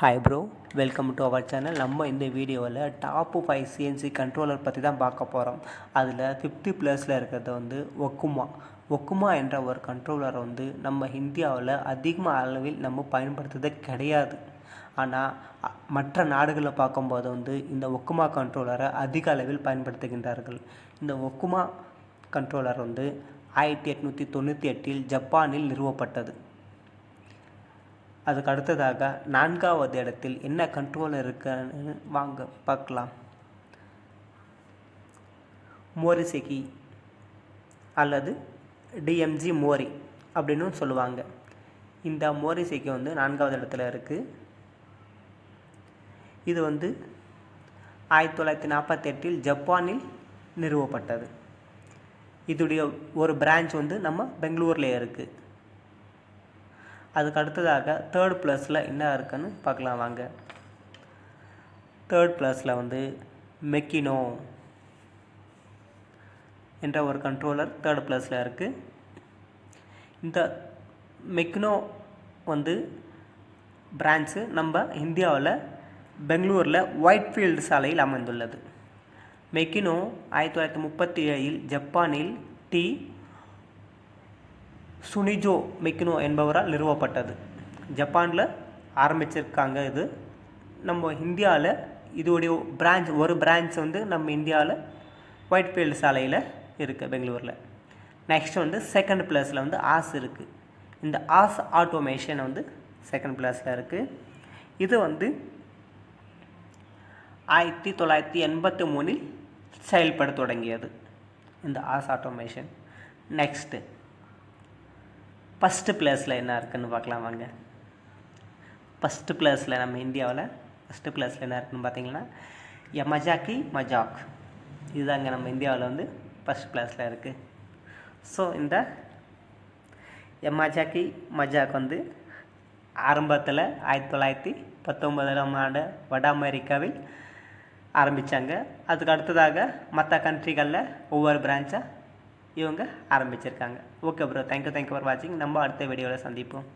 Hi bro welcome to our channel நம்ம இந்த வீடியோவில் டாப்பு ஃபைவ் சிஎன்சி கண்ட்ரோலர் பற்றி தான் பார்க்க போகிறோம் அதில் ஃபிஃப்டி ப்ளஸில் இருக்கிறது வந்து ஒக்குமா ஒக்குமா என்ற ஒரு கண்ட்ரோலரை வந்து நம்ம இந்தியாவில் அதிகமாக அளவில் நம்ம பயன்படுத்துறதே கிடையாது. ஆனால் மற்ற நாடுகளை பார்க்கும்போது வந்து இந்த ஒக்குமா கண்ட்ரோலரை அதிக அளவில் பயன்படுத்துகின்றார்கள். இந்த ஒக்குமா கண்ட்ரோலர் வந்து ஆயிரத்தி எட்நூற்றி தொண்ணூற்றி எட்டில் ஜப்பானில் நிறுவப்பட்டது. அதுக்கு அடுத்ததாக நான்காவது இடத்தில் என்ன கண்ட்ரோல் இருக்குன்னு வாங்க பார்க்கலாம். மோரிசெகி அல்லது டிஎம்ஜி மோரி அப்படின்னு சொல்லுவாங்க. இந்த மோரிசெகி வந்து நான்காவது இடத்துல இருக்குது இது வந்து ஆயிரத்தி தொள்ளாயிரத்தி நாற்பத்தெட்டில் ஜப்பானில் நிறுவப்பட்டது. இதுடைய ஒரு பிரான்ச் வந்து நம்ம பெங்களூரில் இருக்குது அதுக்கு அடுத்ததாக தேர்ட் ப்ளஸில் என்ன இருக்குன்னு பார்க்கலாம் வாங்க. தேர்ட் ப்ளஸில் வந்து மெக்கினோ என்ற ஒரு கண்ட்ரோலர் தேர்ட் ப்ளஸில் இருக்குது இந்த மெக்கினோ வந்து பிரான்ச்சு நம்ம இந்தியாவில் பெங்களூரில் ஒயிட்ஃபீல்டு சாலையில் அமைந்துள்ளது. மெக்கினோ ஆயிரத்தி தொள்ளாயிரத்தி முப்பத்தி ஏழில் ஜப்பானில் டி சுனிஜோ மெக்கினோ என்பவரால் நிறுவப்பட்டது. ஜப்பானில் ஆரம்பிச்சிருக்காங்க இது. நம்ம இந்தியாவில் இதோடைய பிரான்ச் ஒரு பிரான்ச் வந்து நம்ம இந்தியாவில் ஒயிட் ஃபீல்டு சாலையில் இருக்குது பெங்களூரில். நெக்ஸ்ட் வந்து செகண்ட் பிளேஸில் வந்து ஆஸ் இருக்குது இந்த ஆஸ் ஆட்டோமேஷன் வந்து செகண்ட் பிளேஸில் இருக்குது இது வந்து ஆயிரத்தி தொள்ளாயிரத்தி எண்பத்தி மூணில் செயல்பட தொடங்கியது. இந்த ஆஸ் ஆட்டோமேஷன் நெக்ஸ்ட்டு ஃபஸ்ட்டு பிளேஸில் என்ன இருக்குன்னு பார்க்கலாம் வாங்க. ஃபஸ்ட்டு பிளேஸில் நம்ம இந்தியாவில் ஃபஸ்ட்டு பிளேஸில் என்ன இருக்குன்னு பார்த்தீங்கன்னா யமஜாக்கி மஜாக் இதுதாங்க நம்ம இந்தியாவில் வந்து ஃபஸ்ட் பிளேஸில் இருக்குது ஸோ இந்த யமாஜாக்கி மஜாக் வந்து ஆரம்பத்தில் ஆயிரத்தி தொள்ளாயிரத்தி பத்தொன்பதாம் ஆண்டு வட அமெரிக்காவில் ஆரம்பித்தாங்க அதுக்கு அடுத்ததாக மற்ற கண்ட்ரிகளில் ஒவ்வொரு பிரான்ச்சாக இவங்க ஆரம்பிச்சிருக்காங்க. Okay bro thank you thank you for வாட்சிங் நம்ம அடுத்த வீடியோவில் சந்திப்போம்.